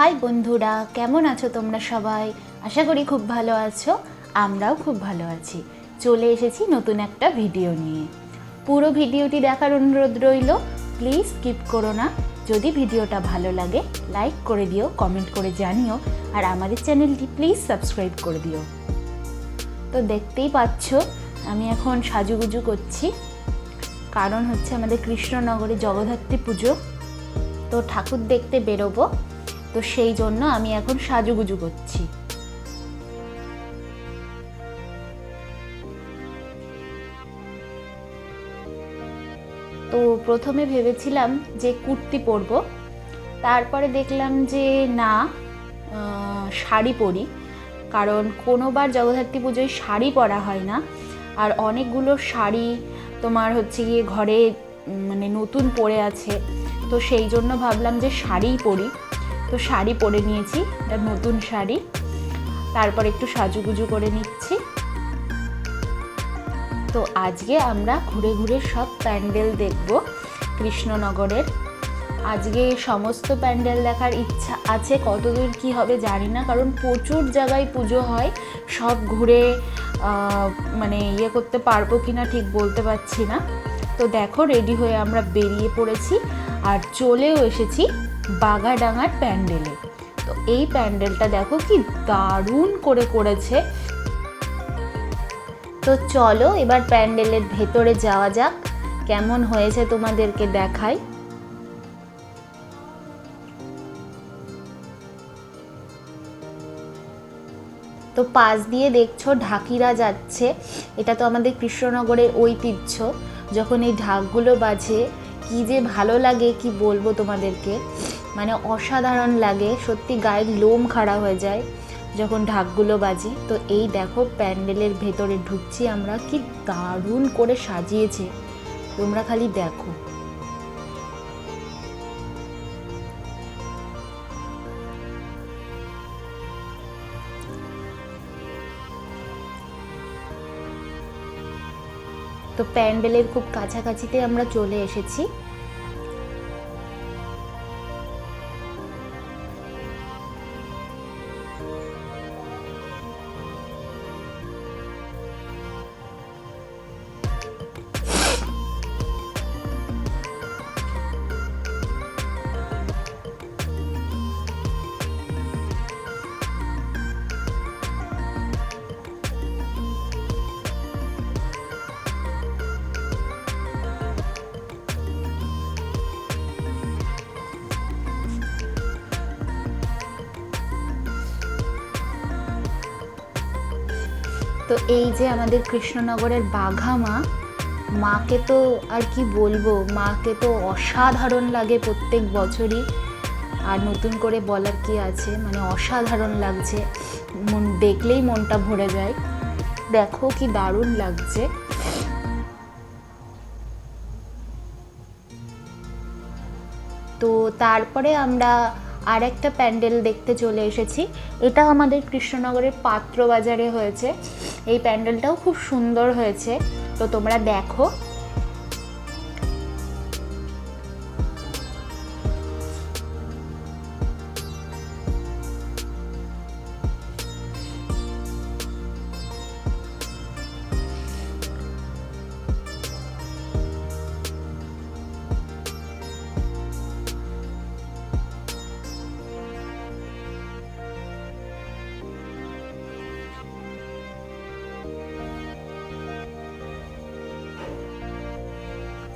High বন্ধুরা, কেমন আছো তোমরা সবাই? আশা করি খুব ভালো আছো, আমরাও খুব ভালো আছি। চলে এসেছি নতুন একটা ভিডিও নিয়ে। পুরো ভিডিওটি দেখার অনুরোধ রইল প্লিজ স্কিপ করো না। যদি ভিডিওটা ভালো লাগে লাইক করে দিও কমেন্ট করে জানিও, আর আমাদের চ্যানেলটি প্লিজ সাবস্ক্রাইব করে দিও। তো দেখতেই পাচ্ছ, আমি এখন সাজুগুজু করছি। কারণ হচ্ছে আমাদের কৃষ্ণনগরে জগদ্ধাত্রী পুজো। তো ঠাকুর দেখতে বেরোবো। তো সেই জন্য আমি এখন সাজুগুজু করছি। তো প্রথমে ভেবেছিলাম যে কুর্তি পরবো, তারপরে দেখলাম যে না শাড়ি পরি, কারণ কোনোবার জগদ্ধাত্রী পুজোয় শাড়ি পরা হয় না। আর অনেকগুলো শাড়ি তোমার হচ্ছে গিয়ে ঘরে মানে নতুন পরে আছে। তো সেই জন্য ভাবলাম যে শাড়িই পরি। তো শাড়ি পরে নিয়েছি, এটা নতুন শাড়ি। তারপর একটু সাজুগুজু করে নিচ্ছি। তো আজকে আমরা ঘুরে ঘুরে সব প্যান্ডেল দেখব কৃষ্ণনগরের। আজকে সমস্ত প্যান্ডেল দেখার ইচ্ছা আছে, কতদূর কি হবে জানি না, কারণ প্রচুর জায়গায় পুজো হয়। সব ঘুরে মানে ইয়ে করতে পারব কি না ঠিক বলতে পারছি না। তো দেখো, রেডি হয়ে আমরা বেরিয়ে পড়েছি। আর চলেও এসেছি। বাগাডাঙ্গার প্যান্ডেলে। তো এই প্যান্ডেলটা দেখো কি দারুণ করে করেছে। তো চলো এবার প্যান্ডেলের ভেতরে যাওয়া যাক, কেমন হয়েছে তোমাদেরকে দেখাই। তো পাশ দিয়ে দেখছ ঢাকিরা যাচ্ছে, এটা তো আমাদের কৃষ্ণনগরের ঐতিহ্য, যখন এই ঢাকগুলো বাজে, কি যে ভালো লাগে, কি বলব তোমাদেরকে। মানে অসাধারণ লাগে, সত্যি গায়ের লোম খাড়া হয়ে যায় যখন ঢাকগুলো বাজি। তো এই দেখো প্যান্ডেলের ভেতরে ঢুকছি আমরা, কি দারুণ করে সাজিয়েছে। তোমরা খালি দেখো। তো প্যান্ডেলের খুব কাছাকাছিতে আমরা চলে এসেছি। তো এই যে আমাদের কৃষ্ণনগরের বাঘা মা মাকে তো আর কি বলব, মাকে তো অসাধারণ লাগে প্রত্যেক বছরই। আর নতুন করে বলার কি আছে? মানে অসাধারণ লাগছে। মন, দেখলেই মনটা ভরে যায়। দেখো কি দারুণ লাগছে। তো তারপরে আমরা আর একটা প্যান্ডেল দেখতে চলে এসেছি। এটা আমাদের কৃষ্ণনগরের পাত্র বাজারে হয়েছে। এই প্যান্ডেলটাও খুব সুন্দর হয়েছে। তো তোমরা দেখো।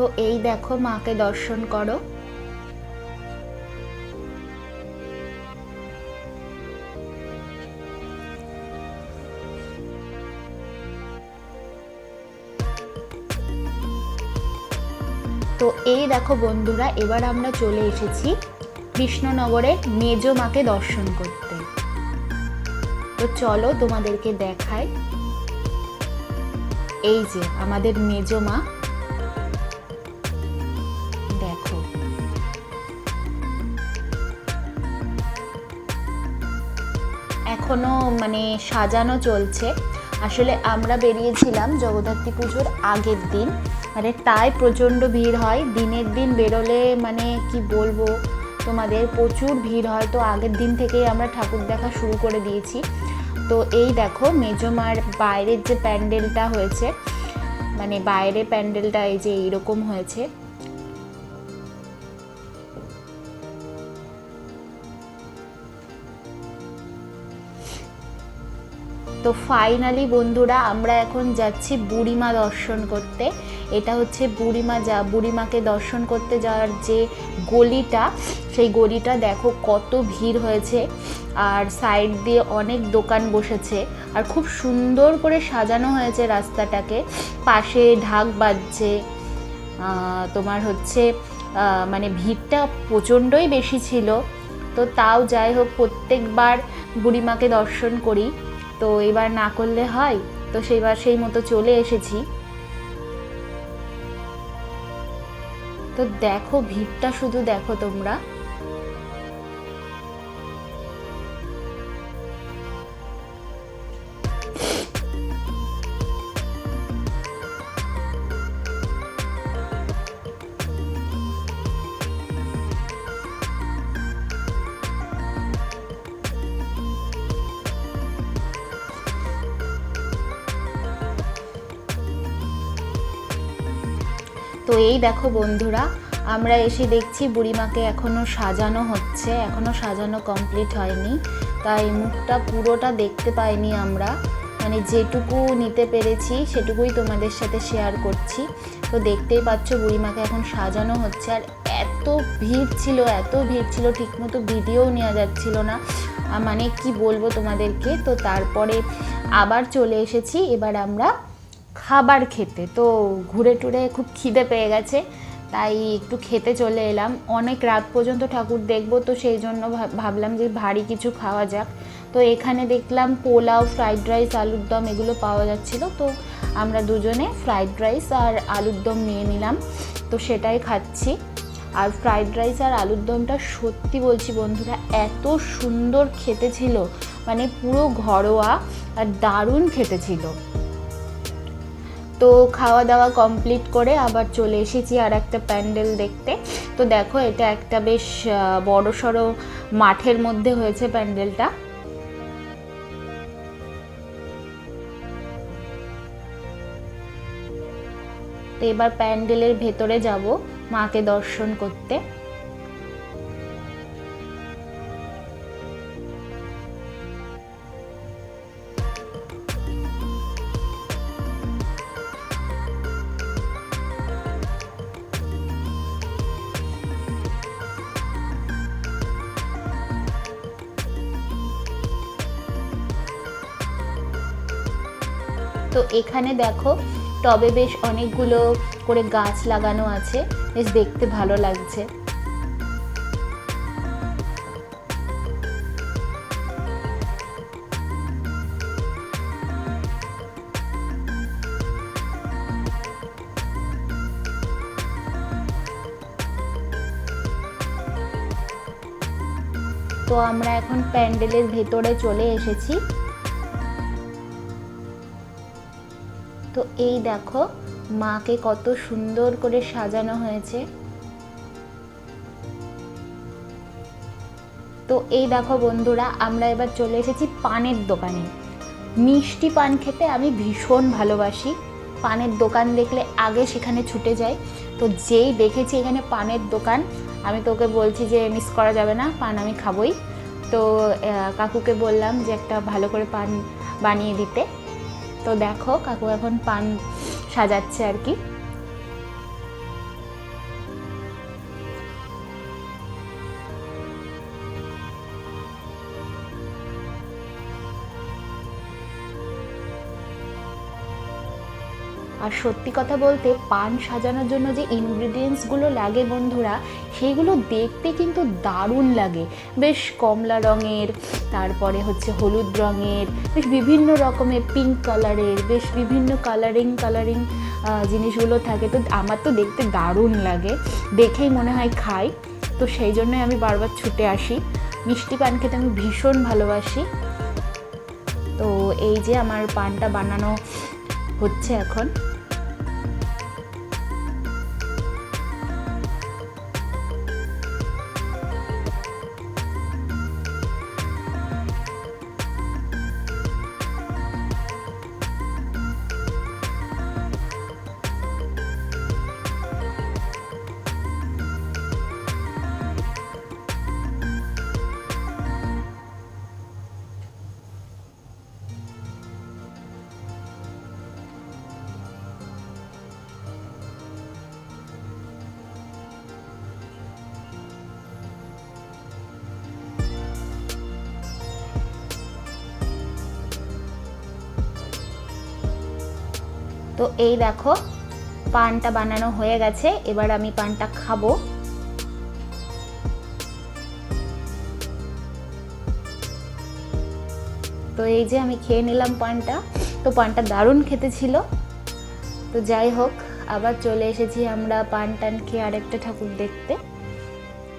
তো এই দেখো মাকে দর্শন করো। তো এই দেখো বন্ধুরা, এবার আমরা চলে এসেছি কৃষ্ণনগরের মেজ মাকে দর্শন করতে। তো চলো তোমাদেরকে দেখাই। এই যে আমাদের মেজ মা। এখনও মানে সাজানো চলছে। আসলে আমরা বেরিয়েছিলাম জগদ্ধাত্রী পুজোর আগের দিন। মানে তাই প্রচণ্ড ভিড় হয়। দিনের দিন বেরোলে মানে কি বলব, তোমাদের প্রচুর ভিড় হয়। তো আগের দিন থেকেই আমরা ঠাকুর দেখা শুরু করে দিয়েছি। তো এই দেখো মেজমার বাইরের যে প্যান্ডেলটা হয়েছে মানে বাইরে প্যান্ডেলটা এই যে এইরকম হয়েছে। তো ফাইনালি বন্ধুরা, আমরা এখন যাচ্ছি বুড়িমা দর্শন করতে। এটা হচ্ছে বুড়িমা যা, বুড়িমাকে দর্শন করতে যাওয়ার যে গলিটা, সেই গলিটা দেখো কত ভিড় হয়েছে। আর সাইড দিয়ে অনেক দোকান বসেছে। আর খুব সুন্দর করে সাজানো হয়েছে রাস্তাটাকে। পাশে ঢাক বাজছে। তোমার হচ্ছে মানে ভিড়টা প্রচণ্ডই বেশি ছিল। তো তাও যাই হোক, প্রত্যেকবার বুড়িমাকে দর্শন করি। তো এবার না করলে হয়, তো সেইবার সেই মতো চলে এসেছি। তো দেখো, ভিড়টা শুধু দেখো তোমরা। এই দেখো বন্ধুরা, আমরা এসে দেখছি বুড়িমাকে এখনও সাজানো হচ্ছে এখনও সাজানো কমপ্লিট হয়নি। তাই মুখটা পুরোটা দেখতে পাইনি আমরা। মানে যেটুকু নিতে পেরেছি, সেটুকুই তোমাদের সাথে শেয়ার করছি। তো দেখতেই পাচ্ছ বুড়িমাকে এখন সাজানো হচ্ছে, আর এত ভিড় ছিল, এত ভিড় ছিল, ঠিকমতো ভিডিও নেওয়া যাচ্ছিল না। মানে কি বলব তোমাদেরকে? তো তারপরে আবার চলে এসেছি, এবার আমরা খাবার খেতে। তো ঘুরে টুরে খুব খিদে পেয়ে গেছে, তাই একটু খেতে চলে এলাম। অনেক রাত পর্যন্ত ঠাকুর দেখব, তো সেই জন্য ভাব- ভাবলাম যে ভারী কিছু খাওয়া যাক। তো এখানে দেখলাম পোলাও, ফ্রাইড রাইস, আলুর দম এগুলো পাওয়া যাচ্ছিল। তো আমরা দুজনে ফ্রাইড রাইস আর আলুর দম নিয়ে নিলাম, তো সেটাই খাচ্ছি। আর ফ্রাইড রাইস আর আলুর দমটা সত্যি বলছি বন্ধুরা, এত সুন্দর খেতে ছিল। মানে পুরো ঘরোয়া আর দারুণ খেতে ছিল। তো খাওয়া দাওয়া কমপ্লিট করে আবার চলে এসেছি আর একটা প্যান্ডেল দেখতে। তো দেখো, এটা একটা বেশ বড় সড়ো মাঠের মধ্যে হয়েছে প্যান্ডেলটা। তো এবার প্যান্ডেলের ভেতরে যাব, মাকে দর্শন করতে। তো এখানে দেখো টবে বেশ অনেকগুলো করে গাছ লাগানো আছে। বেশ দেখতে ভালো লাগছে। তো আমরা এখন প্যান্ডেলের ভেতরে চলে এসেছি। তো এই দেখো, মাকে কত সুন্দর করে সাজানো হয়েছে। তো এই দেখো বন্ধুরা, আমরা এবার চলে এসেছি পানের দোকানে। মিষ্টি পান খেতে আমি ভীষণ ভালোবাসি। পানের দোকান দেখলে আগে সেখানে ছুটে যাই। তো যেই দেখেছি এখানে পানের দোকান, আমি তোকে বলছি যে মিস করা যাবে না, পান আমি খাবই। তো কাকুকে বললাম যে একটা ভালো করে পান বানিয়ে দিতে। তো দেখো, কাকু এখন পান সাজাচ্ছে আর কি। আর সত্যি কথা বলতে, পান সাজানোর জন্য যে ইনগ্রিডিয়েন্টসগুলো লাগে বন্ধুরা সেগুলো দেখতে কিন্তু দারুণ লাগে। বেশ কমলা রঙের, তারপরে হচ্ছে হলুদ রঙের, বেশ বিভিন্ন রকমের পিঙ্ক কালারের বেশ বিভিন্ন কালারিং কালারিং জিনিসগুলো থাকে। তো আমার তো দেখতে দারুণ লাগে। দেখেই মনে হয় খাই। তো সেই জন্যই আমি বারবার ছুটে আসি। মিষ্টি পান খেতে আমি ভীষণ ভালোবাসি। তো এই যে আমার পানটা বানানো হচ্ছে এখন। তো এই দেখো, পানটা বানানো হয়ে গেছে, এবার আমি পানটা খাব। তো এই যে আমি খেয়ে নিলাম পানটা, তো পানটা দারুণ খেতে ছিল। তো যাই হোক, আবার চলে এসেছি আমরা পান টান খেয়ে আরেকটা ঠাকুর দেখতে।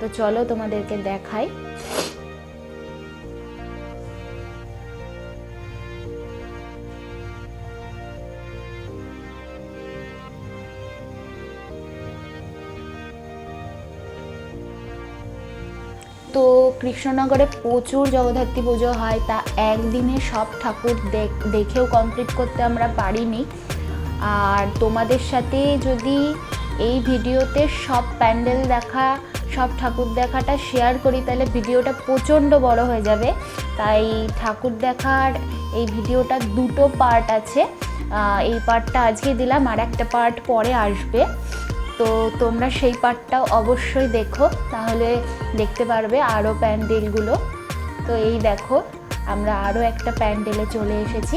তো চলো তোমাদেরকে দেখাই। তো কৃষ্ণনগরে প্রচুর জগদ্ধাত্রী পুজো হয়, তা একদিনে সব ঠাকুর দেখ- দেখেও কমপ্লিট করতে আমরা পারিনি। আর তোমাদের সাথে যদি এই ভিডিওতে সব প্যান্ডেল দেখা, সব ঠাকুর দেখাটা শেয়ার করি, তাহলে ভিডিওটা প্রচণ্ড বড় হয়ে যাবে। তাই ঠাকুর দেখার এই ভিডিওটা দুটো পার্ট আছে। এই পার্টটা আজকে দিলাম, আর একটা পার্ট পরে আসবে। তো তোমরা সেই পার্টটাও অবশ্যই দেখো, তাহলে দেখতে পারবে আরও প্যান্ডেলগুলো। তো এই দেখো, আমরা আরও একটা প্যান্ডেলে চলে এসেছি।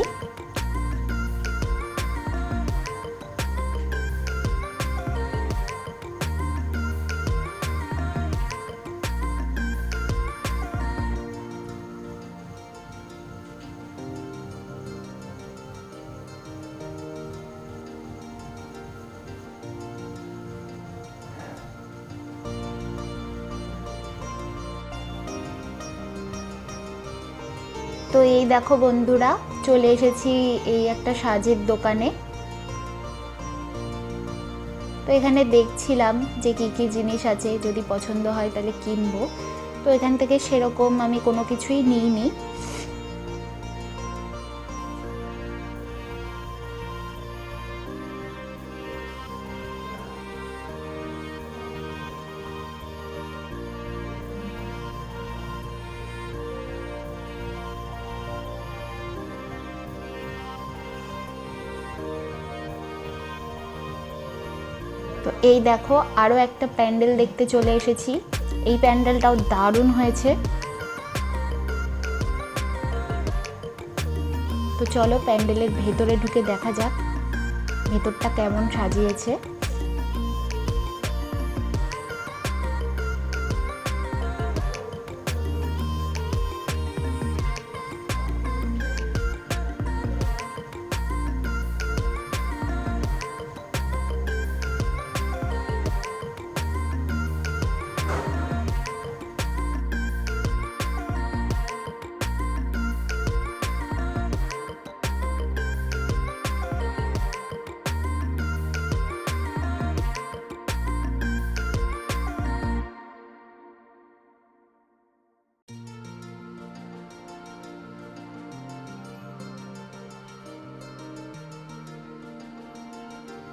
এই দেখো বন্ধুরা, চলে এসেছি এই একটা সাজের দোকানে। তো এখানে দেখছিলাম যে কি কি জিনিস আছে, যদি পছন্দ হয় তাহলে কিনবো। তো এখান থেকে সেরকম আমি কোনো কিছুই নিইনি। এই দেখো আরও একটা প্যান্ডেল দেখতে চলে এসেছি। এই প্যান্ডেলটাও দারুণ হয়েছে। তো চলো প্যান্ডেলের ভেতরে ঢুকে দেখা যাক, ভেতরটা কেমন সাজিয়েছে।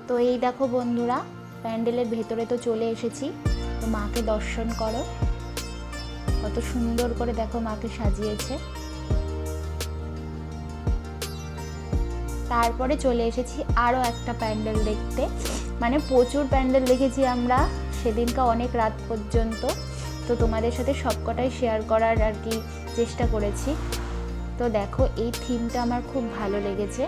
তো এই দেখো বন্ধুরা, প্যান্ডেলের ভেতরে তো চলে এসেছি। তো মাকে দর্শন করো। কত সুন্দর করে দেখো মাকে সাজিয়েছে। তারপরে চলে এসেছি আরও একটা প্যান্ডেল দেখতে। মানে প্রচুর প্যান্ডেল দেখেছি আমরা সেদিনকা অনেক রাত পর্যন্ত। তো তোমাদের সাথে সবকটাই শেয়ার করার আর কি চেষ্টা করেছি। তো দেখো এই থিমটা আমার খুব ভালো লেগেছে।